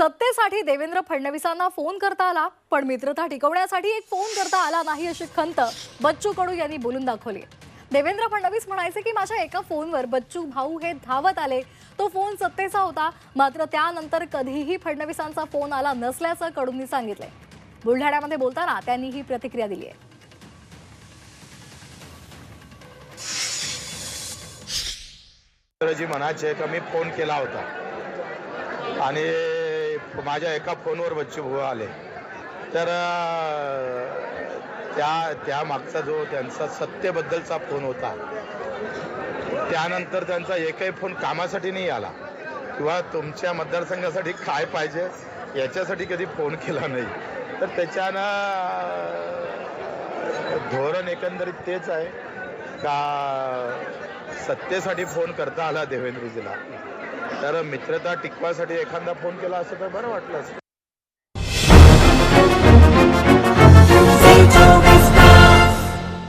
सत्तेसाठी देवेंद्र फडणवीसांना फोन करता आला पण मित्रता टिकवण्यासाठी एक फोन करता आला नाही अशी खंत बच्चू कडू यांनी बोलून दाखवली. देवेंद्र फडणवीस म्हणायचे की माझ्या एका फोनवर बच्चू भाऊ हे धावत आले. तो फोन सत्तेचा होता मात्र त्यानंतर कधीही फडणवीसांचा फोन आला नसल्याचं कडूंनी सांगितलंय. बुलढाण्यामध्ये बोलताना त्यांनी ही प्रतिक्रिया दिली आहे. जी म्हणायचे का मी फोन केला होता. आणि माझ्या एका फोनवर बच्चूभाऊ आले. तर त्या त्या मागचा जो त्यांचा सत्तेबद्दलचा फोन होता त्यानंतर त्यांचा एकही फोन कामासाठी नाही आला. किंवा तुमच्या मतदारसंघासाठी काय पाहिजे याच्यासाठी कधी फोन केला नाही. तर त्याच्यानं धोरण एकंदरीत तेच आहे का सत्तेसाठी फोन करता आला देवेंद्रजीला. तर मित्रता टिकवासाठी एखादा फोन केला असं तर बरं वाटलं असतं.